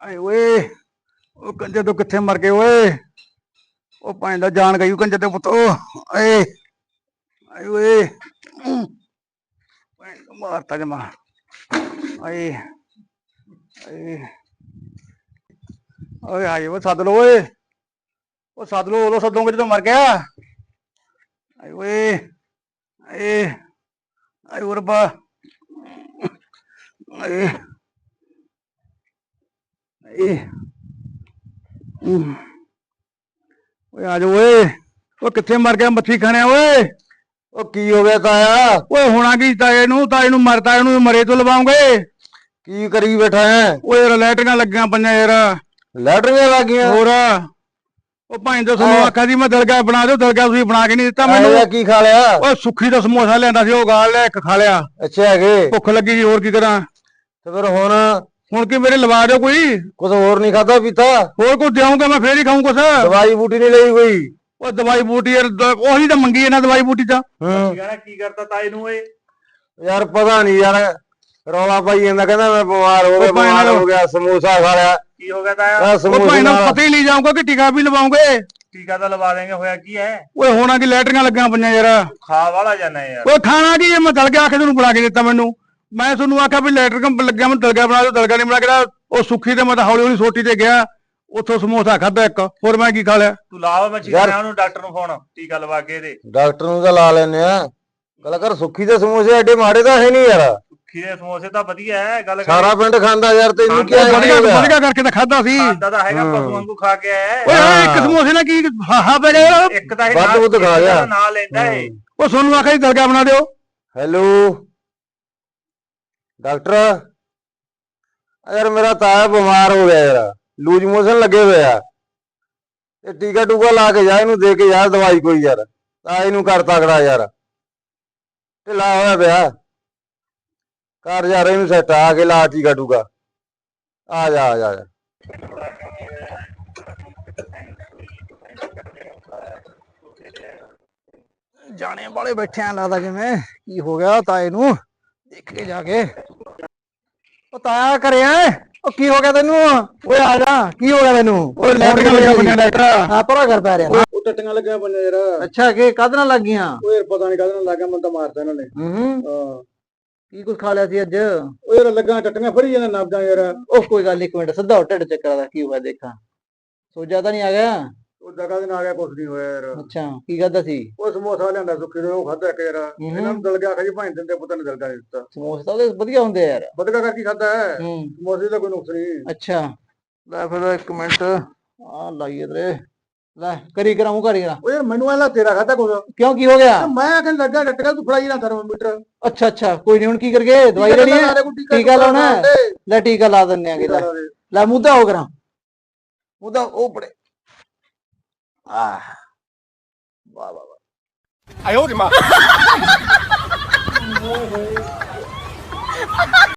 ਆਏ ਓਏ, ਉਹ ਕੰਜੇ ਤੋਂ ਕਿੱਥੇ ਮਰ ਗਏ ਓਏ? ਉਹ ਭਾਂ ਦਾ ਗਈ ਉਹ ਕੰਜੇ ਦੇ ਪੁੱਤ ਓਏ ਆਏ ਓਏ। ਭਾਂ ਮਾਰਤਾ ਜਮਾ। ਆਏ ਆਏ। ਓਏ ਆਏ ਉਹ ਸੱਦ ਲੋ ਓਏ। ਉਹ ਸੱਦ ਲੋ ਉਦੋਂ ਸੱਦੋਗੇ ਜਦੋਂ ਮਰ ਗਿਆ। ਆਏ ਓਏ, ਆਏ ਆਏ ਓ ਰੱਬਾ ਆਏ। ਹਮ। ਓਏ ਆ ਜਾ ਓਏ। ਉਹ ਕਿੱਥੇ ਮਰ ਗਿਆ ਮੱਛੀ ਖਾਣਿਆ ਓਏ? ਉਹ ਕੀ ਹੋ ਗਿਆ ਤਾਇਆ? ਓਏ ਹੋਣਾ ਕੀ ਤਾਏ ਨੂੰ? ਤਾਏ ਨੂੰ ਮਰਤਾ ਇਹਨੂੰ ਮਰੇ ਤੋਂ ਲਵਾਉਂਗੇ। ਕੀ ਕਰੀ ਬੈਠਾ ਹੈ? ਓਏ ਯਾਰ ਲੈਟਰੀਆਂ ਲੱਗੀਆਂ ਪਈਆਂ ਯਾਰ। ਲੈਟਰੀਆਂ ਲੱਗੀਆਂ? ਹੋਰ। ਉਹ ਭਾਈ ਦਾ ਤੁਹਾਨੂੰ ਆਖਿਆ ਸੀ ਮੈਂ ਦਲਗਾ ਬਣਾ ਦਿਓ ਦਲਗਾ ਤੁਸੀਂ ਬਣਾ ਕੇ ਨਹੀਂ ਦਿੱਤਾ ਮੈਨੂੰ। ਮੈਨੂੰ ਕੀ ਖਾ ਲਿਆ? ਓਏ ਸੁੱਖੀ ਦਾ ਸਮੋਸਾ ਲਿਆਂਦਾ ਸੀ ਉਹ ਗਾਲ ਲਿਆ ਇੱਕ ਖਾ ਲਿਆ। ਅੱਛਾ ਹੈਗੇ। ਭੁੱਖ ਲੱਗੀ ਸੀ ਹੋਰ ਕੀ ਕਰਾਂ? ਤੇ ਫਿਰ ਹੁਣ ਹੁਣ ਕੀ ਮੇਰੇ ਲਵਾ ਦਿਓ ਕੋਈ? ਕੁਝ ਹੋਰ ਨਹੀਂ ਖਾਦਾ ਪੀਤਾ। ਹੋਰ ਕੁਝ ਦਿਆਉਂਗਾ ਮੈਂ ਫੇਰ ਹੀ ਖਾਊਂ ਕੁਛ। ਦਵਾਈ ਬੂਟੀ ਨਹੀਂ ਲਈ ਕੋਈ। ਉਹ ਦਵਾਈ ਬੂਟੀ ਯਾਰ ਦ- ਉਹੀ ਤਾਂ ਮੰਗੀ ਇਹਨਾਂ ਦਵਾਈ ਬੂਟੀ ਤਾਂ। ਹੂੰ। ਕੀ ਕਰਤਾ ਤਾਏ ਨੂੰ ਓਏ ਯਾਰ ਪਤਾ ਨਹੀਂ ਯਾਰ ਰੌਲਾ ਪਾਈ ਜਾਂਦਾ ਕਹਿੰਦਾ ਮੈਂ ਬਿਮਾਰ ਹੋ ਗਿਆ ਉਹ ਭਾਈ ਬਿਮਾਰ ਨਾਲ- ਹੋ ਗਿਆ ਸਮੋਸਾ ਖਾ ਲਿਆ। ਕੀ ਹੋ ਗਿਆ ਤਾਇਆ? ਆਹ ਉਹ ਸਮੋਸੇ ਭਾਈ ਨਾਲ ਨਾਲ। ਪਤਾ ਹੀ ਨਹੀਂ ਜਾਊਗਾ ਕਿ ਟੀਕਾ ਵੀ ਲਵਾਉਂਗੇ। ਟੀਕਾ ਤਾਂ ਲਵਾ ਦੇਂਗੇ ਹੋਇਆ ਕੀ ਹੈ? ਓਏ ਹੋਣਾ ਕੀ ਲੈਟਰੀਆਂ ਲੱਗੀਆਂ ਪਈਆਂ ਯਾਰ। ਖਾ ਵਾਲਾ ਜਾਣਾ ਯਾਰ। ਓਏ ਖਾਣਾ ਕੀ ਹੈ? ਮੈਂ ਦਲ ਗਿਆ ਆਖੇ ਤੁਹਾਨੂੰ ਬਣਾ ਕੇ ਦਿੱਤਾ ਮੈਨੂੰ। ਮੈਂ ਤੁਹਾਨੂੰ ਆਖਿਆ ਵੀ ਲੈਟਰ ਕੰਪ ਲੱਗਿਆ ਮੈਂ ਦਲਗਾ ਬਣਾ ਦਿਓ ਦਲਗਾ ਨਹੀਂ ਬਣਾ ਕੇ ਦਿੱਤਾ। ਉਹ ਸੁੱਖੀ ਤੇ ਮੈਂ ਤਾਂ ਹੌਲੀ ਹੌਲੀ ਸੋਟੀ ਤੇ ਗਿਆ ਉੱਥੋਂ ਸਮੋਸਾ ਖਾਦਾ ਇੱਕ ਹੋਰ ਮੈਂ ਕੀ ਖਾ ਲਿਆ? ਤੂੰ ਲਾਵਾ ਮੈਂ ਚੀਜ਼ਾਂ ਉਹਨੂੰ ਡਾਕਟਰ ਨੂੰ ਫੋਨ ਟੀਕਾ ਲਵਾ ਕੇ ਦੇ ਡਾਕਟਰ ਨੂੰ ਤਾਂ ਲਾ ਲੈਨੇ ਆ। ਗੱਲ ਕਰ ਸੁੱਖੀ ਦੇ ਸਮੋਸੇ ਐਡੇ ਮਾੜੇ ਤਾਂ ਹੈ ਨਹੀਂ ਯਾਰ। ਖੀਰੇ ਸਮੋਸੇ ਤਾਂ ਵਧੀਆ ਹੈ ਗੱਲ ਕਰ ਸਾਰਾ ਪਿੰਡ ਖਾਂਦਾ ਯਾਰ ਤੈਨੂੰ ਕੀ ਆਇਆ ਵਧੀਆ ਕਰਕੇ ਤਾਂ ਖਾਦਾ ਸੀ। ਖਾਂਦਾ ਤਾਂ ਹੈਗਾ। ਪਸ਼ੂ ਵਾਂਗੂ ਖਾ ਕੇ ਆਇਆ। ਓਏ ਇੱਕ ਸਮੋਸੇ ਨਾਲ ਕੀ ਹਾਹਾ ਪੈ ਗਿਆ? ਇੱਕ ਤਾਂ ਇਹ ਨਾਲ- ਖਾ ਗਿਆ। ਲੈਂਦਾ ਏ ਉਹ ਤੁਹਾਨੂੰ ਆਖਿਆ ਸੀ ਦਲਗਾ ਬਣਾ ਦਿਓ। ਹੈਲੋ। ਡਾਕਟਰ ਯਾਰ ਮੇਰਾ ਤਾਇਆ ਬਿਮਾਰ ਹੋ ਗਿਆ ਯਾਰ, ਲੂਜ ਮੋਸ਼ਨ ਲੱਗੇ ਹੋਏ ਆ। ਤੇ ਟੀਕਾ ਟੂਕਾ ਲਾ ਕੇ ਜਾ, ਇਹਨੂੰ ਦੇ ਕੇ ਯਾਰ ਦਵਾਈ ਕੋਈ ਯਾਰ, ਤਾਂ ਇਹਨੂੰ ਕਰ ਤਕੜਾ ਯਾਰ। ਢਿੱਲਾ ਹੋਇਆ ਪਿਆ। ਕਰ ਯਾਰ ਇਹਨੂੰ ਸੈੱਟ ਆ ਕੇ ਲਾ ਟੀਕਾ ਟੂਕਾ। ਆ ਜਾ ਆ ਜਾ ਆ ਜਾ। ਜਾਣੇ ਵਾਲੇ ਬੈਠੇ ਆ, ਲੱਗਦਾ ਜਿਵੇਂ ਕੀ ਹੋ ਗਿਆ ਤਾਏ ਨੂੰ ਦੇਖ ਕੇ ਜਾ ਕੇ। ਉਹ ਤਾਇਆ ਕਰਿਆ ਉਹ ਕੀ ਹੋ ਗਿਆ ਤੈਨੂੰ? ਓਏ ਆ ਜਾ ਕੀ ਹੋ ਗਿਆ ਤੈਨੂੰ? ਓਏ ਲੈਟਰ ਲੱਗਿਆ ਬੰਨਿਆ ਲੈਟਰ ਹਾਂ ਪਰਾ ਕਰ ਪੈ ਰਿਹਾ। ਉਹ ਟੱਟੀਆਂ ਲੱਗਿਆ ਬੰਨਿਆ ਯਾਰ। ਅੱਛਾ ਕਿ ਕਦ ਨਾਲ ਲੱਗ ਗਈਆਂ? ਓਏ ਪਤਾ ਨਹੀਂ ਕਦੋਂ ਨਾਲ ਲੱਗਾ ਮੈਨੂੰ ਤਾਂ ਮਾਰਤਾ ਇਹਨਾਂ ਨੇ। ਹੂੰ। ਹਾਂ। ਕੀ ਕੁਝ ਖਾ ਲਿਆ ਸੀ ਅੱਜ? ਓ ਯਾਰ ਲੱਗਾ ਟੱਟੀਆਂ ਫਰੀ ਜਾਂਦਾ ਨਬਜਾਂ ਯਾਰ। ਉਹ ਕੋਈ ਗੱਲ ਨੀ, ਇੱਕ ਮਿੰਟ ਸਿੱਧਾ ਢਿੱਡ ਚੈੱਕ ਕਰਾ ਕੀ ਹੋਇਆ ਦੇਖਾਂ। ਸੋਜਾ ਤਾਂ ਨਹੀਂ ਆ ਗਿਆ? ਉਹ ਜਗ੍ਹਾ ਦੇ ਨਾਲ ਆ ਗਿਆ ਕੁਛ ਨਹੀਂ ਹੋਇਆ ਯਾਰ। ਅੱਛਾ ਕੀ ਕਰਦਾ ਸੀ? ਉਹ ਸਮੋਸਾ ਲਿਆਂਦਾ ਸੁੱਕੇ ਦੇ ਉਹ ਖਾਦਾ ਇੱਕ ਯਾਰ। ਇਹਨਾਂ ਨੂੰ ਦਲ ਗਿਆ ਖਾਈ ਭਾਂ ਦਿੰਦੇ ਪੁੱਤ ਨੇ ਦਲਗਾ ਦਿੱਤਾ। ਸਮੋਸੇ ਤਾਂ ਉਹਦੇ ਵਧੀਆ ਹੁੰਦੇ ਯਾਰ। ਬਦਗਾ ਕਰਕੇ ਖਾਦਾ ਹੈ? ਸਮੋਸੇ ਦਾ ਕੋਈ ਨੁਕਸ ਨਹੀਂ। ਅੱਛਾ। ਲੈ ਫਿਰ ਇੱਕ ਮਿੰਟ। ਆ ਲਾਈਏ ਤੇਰੇ ਲੈ ਕਰੀ ਕਰਾਂ ਮੂੰਹ ਕਰੀ ਕਰਾਂ ਓ ਯਾਰ ਮੈਨੂੰ ਐਲਾ ਤੇਰਾ ਖਾਦਾ ਕੁਛ। ਕਿਉਂ ਕੀ ਹੋ ਗਿਆ? ਮੈਂ ਕਹਿੰਦਾ ਲੱਗਾ ਟੱਟੀਆਂ ਤੂੰ ਫੜਾਈ ਨਾ ਥਰਮੋਮੀਟਰ ਅੱਛਾ ਅੱਛਾ ਕੋਈ ਨਹੀਂ ਹੁਣ ਕੀ ਕਰਗੇ ਦਵਾਈ ਲੈਣੀ ਹੈ? ਟੀਕਾ ਲਾਉਣਾ? ਲੈ ਟੀਕਾ ਲਾ ਦਿੰਨੇ ਆਗੇ ਲੈ। ਲੈ ਮੁੱਦਾ ਹੋ ਕਰਾਂ। ਮੁੱਦਾ ਉਹ ਪੜੇ Ah. Va, va, va. Ayo, Dima.